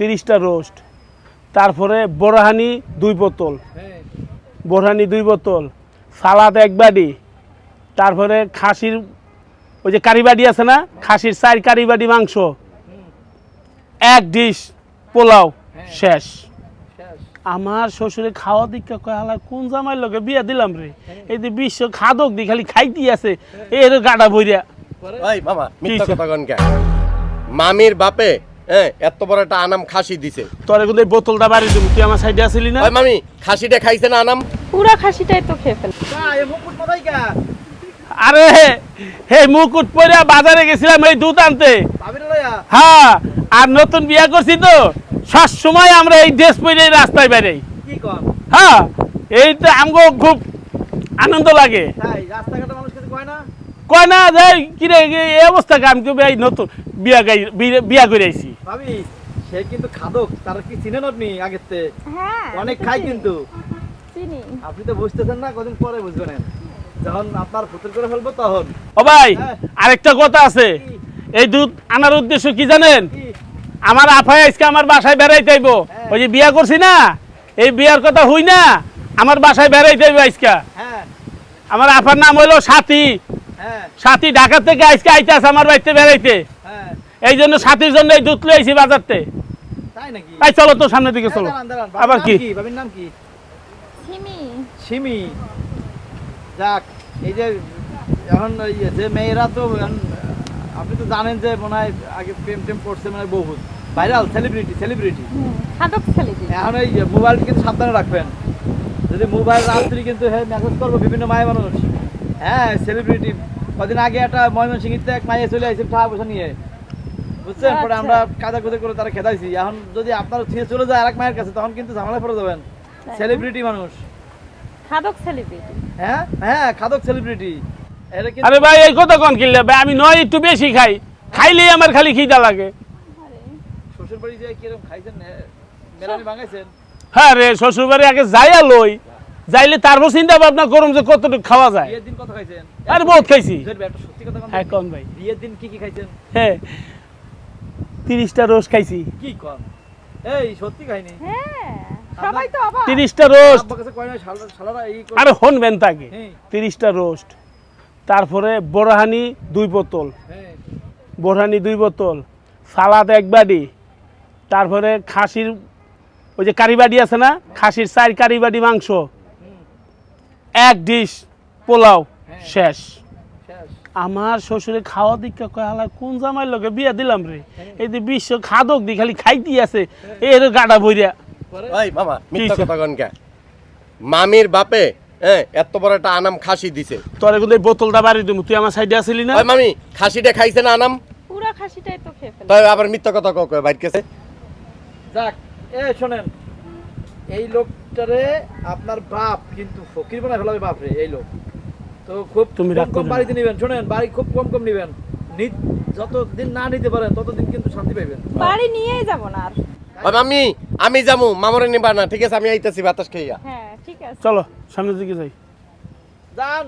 তিরিশটা রোস্ট। তারপরে বোরহানি দুই বোতল। বোরহানি দুই বোতল। সালাদ এক বাটি। তারপরে খাসির ওই যে কারিবাডি আছে না? খাসির চার কারিবাডি মাংস। এক ডিশ পোলাও। শেষ। আমার শ্বশুরে খাওয়া দীক্ষা কয় হালা কোন জামাই লোকে বিয়া দিলাম রে? এই যে বিশ্ব খাদক দি খালি খাইতে আছে। এর গাডা বইরা কে? মামির বাপে হ্যাঁ এত বড় একটা আনাম খাসি দিছে। তোরে কিন্তু বোতলটা বাড়ি দিব তুই আমার সাইডে আসিলি না? মামি খাসিটা খাইছে না আনাম? পুরা খাসিটাই তো খেয়ে ফেল কা কা আরে হে মুকুট পরে বাজারে গেছিলাম এই দুধ আনতে। হ্যাঁ আর নতুন বিয়া করছি তো সব সময় আমরা এই ড্রেস পরে রাস্তায় বেরাই কি হ্যাঁ এইটা আমগো খুব আনন্দ লাগে। তাই রাস্তাঘাটে মানুষ কিছু কয় না? কয় যাই কিরে এই অবস্থা আমি তো এই নতুন বিয়া গাই বিয়া করে আইছি। ভাবি সে কিন্তু খাদক তার কি চিনেন আপনি আগের হ্যাঁ অনেক খাই কিন্তু। চিনি। আপনি তো বুঝতেছেন না কদিন পরে বুঝবেন। যখন আপনার পুতুল করে ফেলব তখন। ও ভাই হ্যাঁ। আরেকটা কথা আছে। এই দুধ আনার উদ্দেশ্য কি জানেন? আমার আফাই আজকে আমার বাসায় বেড়াইতে আইব। হ্যাঁ। ওই যে বিয়া করছি না এই বিয়ার কথা হই না আমার বাসায় বেড়াইতে আইব আজকে। হ্যাঁ। আমার আফার নাম হইল সাথী। হ্যাঁ। সাথী ঢাকা থেকে আজকে আইতে আছে আমার বাড়িতে বেড়াইতে। এই জন্য সাথীর জন্য এই দুধ লই আইছি বাজারতে। তাই নাকি? তাই চলো তো সামনের দিকে চলো। আবার কি? নাম বাবির নাম কি? সিমি। সিমি। যাক এই যে এখন যে মেয়েরা তো আপনি তো জানেন যে মনে হয় আগে প্রেম টেম করছে মানে বহুত। ভাইরাল সেলিব্রিটি সেলিব্রিটি এখন এই মোবাইলটা কিন্তু সাবধানে রাখবেন। যদি মোবাইল রাত্রি কিন্তু হ্যাঁ মেসেজ করব বিভিন্ন মায়ের মানুষ। হ্যাঁ সেলিব্রিটি কদিন আগে একটা ময়মনসিংহিতে এক মায়ে চলে আসছে টাকা পয়সা নিয়ে। বুঝছেন? পরে আচ্ছা। আমরা কাদা কুদে করে তারা খেদাইছি। এখন যদি আপনার ছিঁড়ে চলে যায় আরেক মায়ের কাছে তখন কিন্তু ঝামেলায় পড়ে যাবেন। সেলিব্রিটি মানুষ। খাদক সেলিব্রিটি হ্যাঁ? হ্যাঁ খাদক সেলিব্রিটি আরে ভাই এই কথা কোন কিনলে ভাই আমি নয় একটু বেশি খাই। খাইলেই আমার খালি খিদা লাগে। শ্বশুর বাড়ি যে কীরকম খাইছেন মেলানি ভাঙাইছেন? হ্যাঁ রে শ্বশুর বাড়ি আগে যাইয়া লই। যাইলে তারপর চিন্তা ভাবনা করুম যে কতটুকু খাওয়া যায়। বিয়ের দিন কত খাইছেন? আরে বহুত খাইছি। জোর ভাই, একটা সত্যি কথা হ্যাঁ কোন ভাই? বিয়ের দিন কি কি খাইছেন? হ্যাঁ। তিরিশটা রোজ খাইছি। কি এই সত্যি খাইনি। হ্যাঁ সবাই তো অবাক। তিরিশটা রোস্ট। আরে হনবেন তাকে হ্যাঁ। তিরিশটা রোস্ট। তারপরে বোরহানি দুই বোতল। হ্যাঁ। বোরহানি দুই বোতল। সালাদ এক বাটি। তারপরে খাসির ওই যে কারিবাডি আছে না? খাসির চার কারিবাডি মাংস। এক ডিশ পোলাও শেষ। আমার শ্বশুরে খাওয়া দীক্ষা কয়ালা কোন জামাই লোকে বিয়া দিলাম রে? এই যে বিশ্ব খাদক দি খালি খাইতে আছে। এর গাডা বইরা পরে ওই মামা মিথ্যা কথা কন কে? মামির বাপে এত বড় একটা আনাম খাসি দিছে। তোরে কিন্তু বোতলটা বাড়ি দিব তুই আমার সাইডে আসিলি না? মামি খাসিটা খাইছে না আনাম? পুরা খাসিটাই তো খেয়ে ফেল তাই আবার মিথ্যা কথা কয় বাইর কাছে যাক এ শোনেন এই লোকটারে আপনার বাপ কিন্তু ফকির বানায় ফেলাবে বাপ রে এই লোক। তো খুব তুমি কম বাড়িতে নেবেন শোনেন বাড়ি খুব কম কম নেবেন। যত যতদিন না নিতে পারেন ততদিন কিন্তু শান্তি পাইবেন। বাড়ি নিয়েই যাব না আর। আমি আমি যাব মামরে নিবা না ঠিক আছে? আমি আইতাছি বাতাস খাইয়া। হ্যাঁ ঠিক আছে। চলো সামনের দিকে যাই। যান।